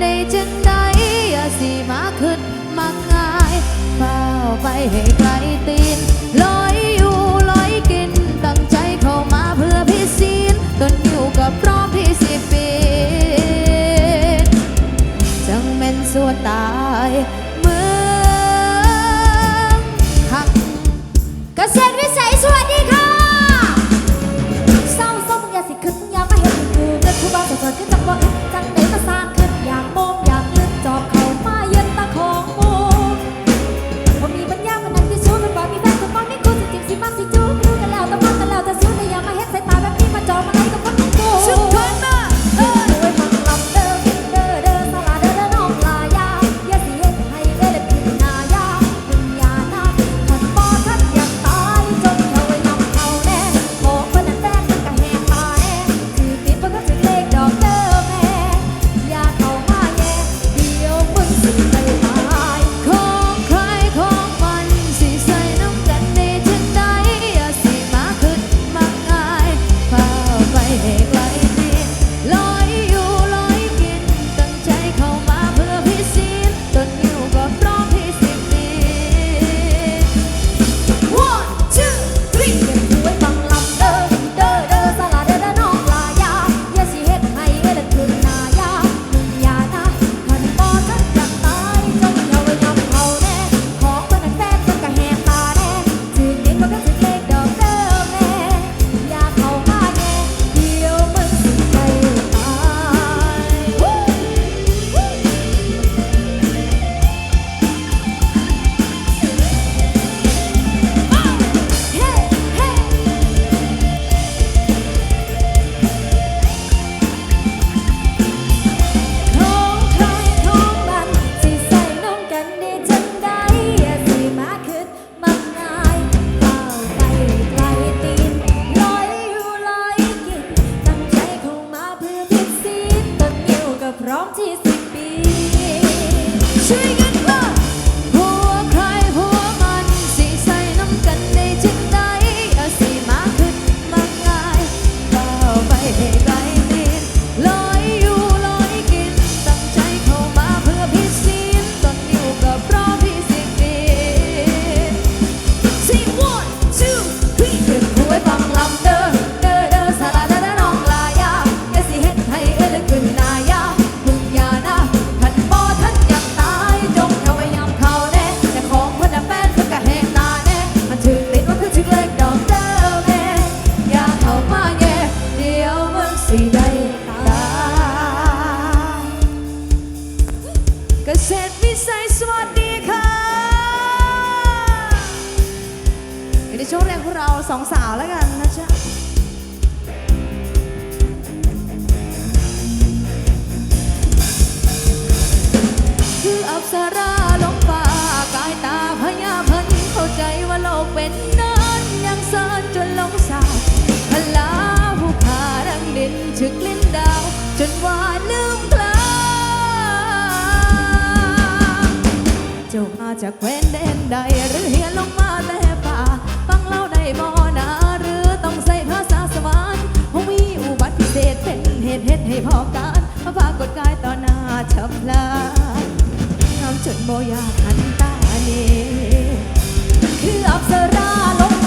ในใจัใดอย่าสีมาขึ้นมาง่ายเฝ้าไปให้ไกลตีนลอยอยู่ลอยกินตั้งใจเข้ามาเพื่อพี่ศีลต้นอยู่กับพร้อมพี่สิบปี สราลงป่ากายตาพยาพันเข้าใจว่าโลกเป็นนั้นยังซ่อนจนลงสาวพลาผู้พารังดินชึกลิ้นดาว จนว่าลืมกลาเจ้ามาจากแคว้นแดนใดหรือเฮียลงมาแต่ป่าฟังเล่าได้บ่นาหรือต้องใส่ภาษาสวรรค์ผมมีอุบัติเหตุเป็นเหตุเหตุให้พอการมาปากดกายต่อหน้าฉับพลา จนบ่อยากหันตาเนคืออักสราลง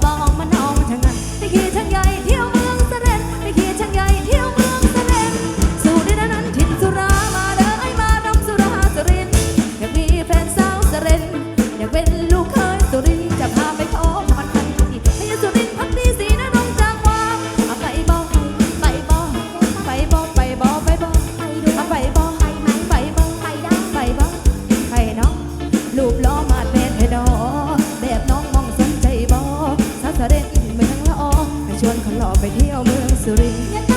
sabah feel the sweet.